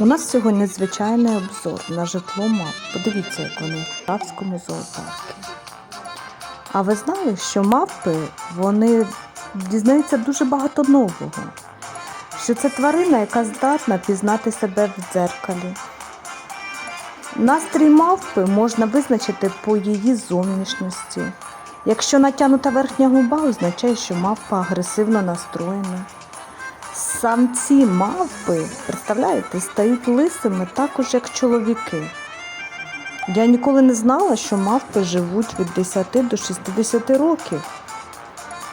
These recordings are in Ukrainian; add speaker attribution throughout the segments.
Speaker 1: У нас сьогодні незвичайний обзор на житло мав. Подивіться, як вони в Київському зоопарку. А ви знали, що мавпи вони дізнаються дуже багато нового. Що це тварина, яка здатна пізнати себе в дзеркалі. Настрій мавпи можна визначити по її зовнішності. Якщо натягнута верхня губа, означає, що мавпа агресивно настроєна. Самці мавпи, представляєте, стають лисими також як чоловіки. Я ніколи не знала, що мавпи живуть від 10 до 60 років.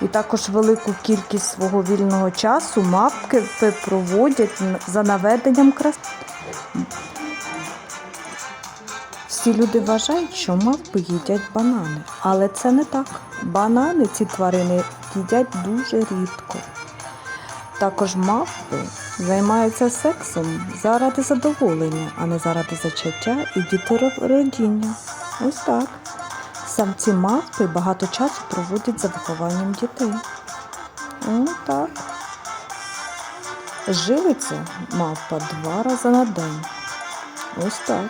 Speaker 1: І також велику кількість свого вільного часу мавпки проводять за наведенням краси. Всі люди вважають, що мавпи їдять банани, але це не так. Банани ці тварини їдять дуже рідко. Також мавпи займаються сексом заради задоволення, а не заради зачаття і дітородіння. Ось так. Самці мавпи багато часу проводять за вихованням дітей. Ось так. Живиться мавпа два рази на день. Ось так.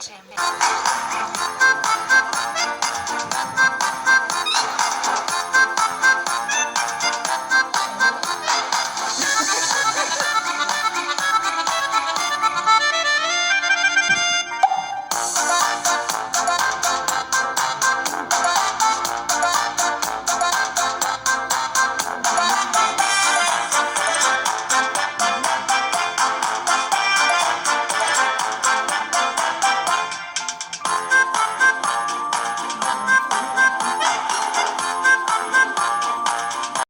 Speaker 2: Jamie.